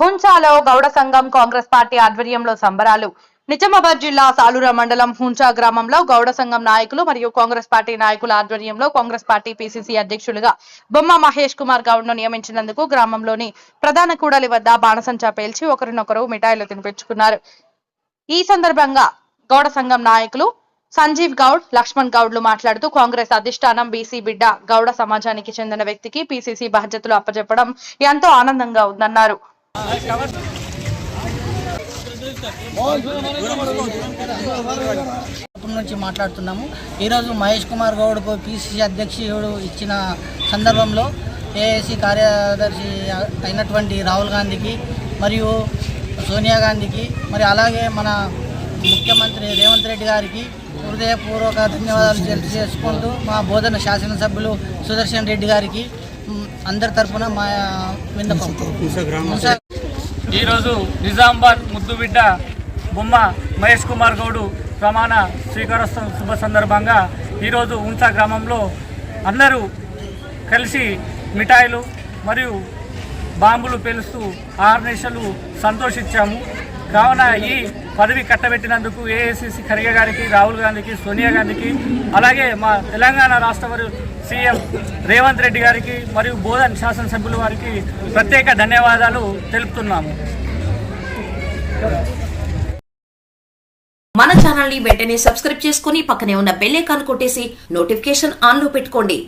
హుంచాలో గౌడ సంఘం కాంగ్రెస్ పార్టీ ఆధ్వర్యంలో సంబరాలు. నిజామాబాద్ జిల్లా సాలూర మండలం హుంచా గ్రామంలో గౌడ సంఘం నాయకులు మరియు కాంగ్రెస్ పార్టీ నాయకుల ఆధ్వర్యంలో కాంగ్రెస్ పార్టీ పిసిసి అధ్యక్షులుగా బొమ్మ మహేష్ కుమార్ గౌడ్ను నియమించినందుకు గ్రామంలోని ప్రధాన కూడలి వద్ద బాణసంచా పేల్చి ఒకరినొకరు మిఠాయిలు తినిపించుకున్నారు. ఈ సందర్భంగా గౌడ సంఘం నాయకులు సంజీవ్ గౌడ్ లక్ష్మణ్ గౌడ్లు మాట్లాడుతూ కాంగ్రెస్ అధిష్టానం బీసీ బిడ్డ గౌడ సమాజానికి చెందిన వ్యక్తికి పీసీసీ బాధ్యతలు అప్పజెప్పడం ఎంతో ఆనందంగా ఉందన్నారు. నుంచి మాట్లాడుతున్నాము. ఈరోజు మహేష్ కుమార్ గౌడ్కు పిసిసి అధ్యక్షుడు ఇచ్చిన సందర్భంలో ఏఐసి కార్యదర్శి అయినటువంటి రాహుల్ గాంధీకి మరియు సోనియా గాంధీకి మరి అలాగే మన ముఖ్యమంత్రి రేవంత్ రెడ్డి గారికి హృదయపూర్వక ధన్యవాదాలు తెలియజేసుకుంటూ మా బోధన శాసనసభ్యులు సుదర్శన్ రెడ్డి గారికి అందరి తరపున మా విన్నపం. ఈరోజు నిజామాబాద్ ముద్దుబిడ్డ బొమ్మ మహేష్ కుమార్ గౌడు ప్రమాణ స్వీకారోత్సవం శుభ సందర్భంగా ఈరోజు ఉంచా గ్రామంలో అందరూ కలిసి మిఠాయిలు మరియు బాంబులు పేలుస్తూ ఆర్నేషలు సంతోషించాము. కావున ఈ పదవి కట్టబెట్టినందుకు ఏఐసిసి ఖర్గే గారికి రాహుల్ గాంధీకి సోనియా గాంధీకి అలాగే మా తెలంగాణ రాష్ట్ర సీఎం రేవంత్ రెడ్డి గారికి మరియు బోధన్ శాసనసభ్యుల వారికి ప్రత్యేక ధన్యవాదాలు తెలుపుతున్నాము. మన ఛానల్ని వెంటనే సబ్స్క్రైబ్ చేసుకుని పక్కనే ఉన్న బెల్ ఐకాన్ కొట్టేసి నోటిఫికేషన్ ఆన్లో పెట్టుకోండి.